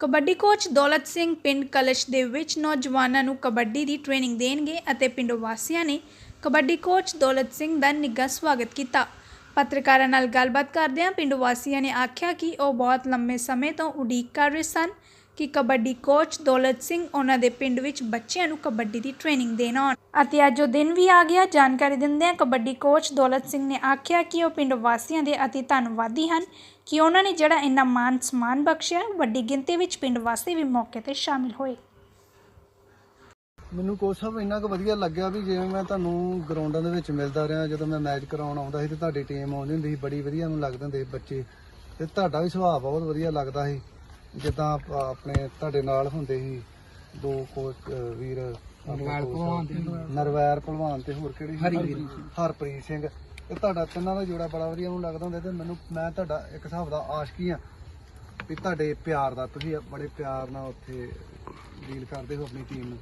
Kabaddi coach Daulat Singh ਪਿੰਡ ਕਲਸ਼ ਦੇ ਵਿੱਚ ਨੌਜਵਾਨਾਂ ਨੂੰ ਕਬੱਡੀ ਦੀ ਟ੍ਰੇਨਿੰਗ ਦੇਣਗੇ ਅਤੇ ਪਿੰਡ ਵਾਸੀਆਂ ਨੇ ਕਬੱਡੀ ਕੋਚ ਦੌਲਤ ਸਿੰਘ ਦਾ ਨਿੱਘਾ ਸਵਾਗਤ ਕੀਤਾ। ਪੱਤਰਕਾਰਾਂ ਨਾਲ ਗੱਲਬਾਤ ਕਰਦਿਆਂ ਪਿੰਡ ਵਾਸੀਆਂ ਨੇ ਆਖਿਆ ਕਿ ਉਹ ਬਹੁਤ ਲੰਮੇ ਸਮੇਂ ਤੋਂ ਉਡੀਕ ਕਰ ਰਹੇ ਸਨ ਕਿ ਕਬੱਡੀ ਕੋਚ ਦੌਲਤ ਸਿੰਘ ਉਹਨਾਂ ਦੇ ਪਿੰਡ ਵਿੱਚ ਬੱਚਿਆਂ ਨੂੰ ਕਬੱਡੀ ਦੀ ਟ੍ਰੇਨਿੰਗ ਦੇਣ ਆਉਣ। ਅਤੇ ਅੱਜ ਉਹ ਦਿਨ ਵੀ ਆ ਗਿਆ। ਜਾਣਕਾਰੀ ਦਿੰਦਿਆਂ ਕਬੱਡੀ ਕੋਚ ਦੌਲਤ ਸਿੰਘ ਨੇ ਆਖਿਆ ਕਿ ਉਹ ਪਿੰਡ ਵਾਸੀਆਂ ਦੇ ਅਤੀ ਧੰਨਵਾਦੀ ਹਨ ਕਿ ਉਹਨਾਂ ਨੇ ਜਿਹੜਾ ਇੰਨਾ ਮਾਨ ਸਨਮਾਨ ਬਖਸ਼ਿਆ, ਵੱਡੀ ਗਿਣਤੀ ਵਿੱਚ ਪਿੰਡ ਵਾਸੀ ਵੀ ਮੌਕੇ ਤੇ ਸ਼ਾਮਿਲ ਹੋਏ। ਮੈਨੂੰ ਕੋਚ ਸਾਹਿਬ, ਇੰਨਾ ਕੁ ਵਧੀਆ ਲੱਗਿਆ ਵੀ ਜਿਵੇਂ ਮੈਂ ਤੁਹਾਨੂੰ ਗਰਾਊਂਡਾਂ ਦੇ ਵਿੱਚ ਮਿਲਦਾ ਰਿਹਾ, ਜਦੋਂ ਮੈਂ ਮੈਚ ਕਰਾਉਣ ਆਉਂਦਾ ਸੀ ਤੇ ਤੁਹਾਡੀ ਟੀਮ ਆਉਂਦੀ ਹੁੰਦੀ ਸੀ, ਬੜੀ ਵਧੀਆ ਮੈਨੂੰ ਲੱਗਦੇ ਹੁੰਦੇ ਸੀ ਬੱਚੇ। ਤੇ ਤੁਹਾਡਾ ਵੀ ਸੁਭਾਅ ਬਹੁਤ ਵਧੀਆ ਲੱਗਦਾ ਸੀ। ਜਿੱਦਾਂ ਆਪ- ਆਪਣੇ ਤੁਹਾਡੇ ਨਾਲ ਹੁੰਦੇ ਸੀ ਦੋ ਕੋਚ ਵੀਰ ਨਰਵੈਰ ਭਲਵਾਨ ਨਰਵੈਰ ਭਲਵਾਨ ਤੇ ਹੋਰ ਕਿਹੜੇ ਸੀ? ਹਰਪ੍ਰੀਤ ਸਿੰਘ। ਤੇ ਤੁਹਾਡਾ ਤਿੰਨਾਂ ਦਾ ਜੋੜਾ ਬੜਾ ਵਧੀਆ ਮੈਨੂੰ ਲੱਗਦਾ ਹੁੰਦਾ ਤੇ ਮੈਨੂੰ ਮੈਂ ਤੁਹਾਡਾ ਇੱਕ ਹਿਸਾਬ ਦਾ ਆਸ਼ਕੀ ਆ ਵੀ ਤੁਹਾਡੇ ਪਿਆਰ ਦਾ ਤੁਸੀਂ ਬੜੇ ਪਿਆਰ ਨਾਲ ਉੱਥੇ ਡੀਲ ਕਰਦੇ ਹੋ ਆਪਣੀ ਟੀਮ ਨੂੰ।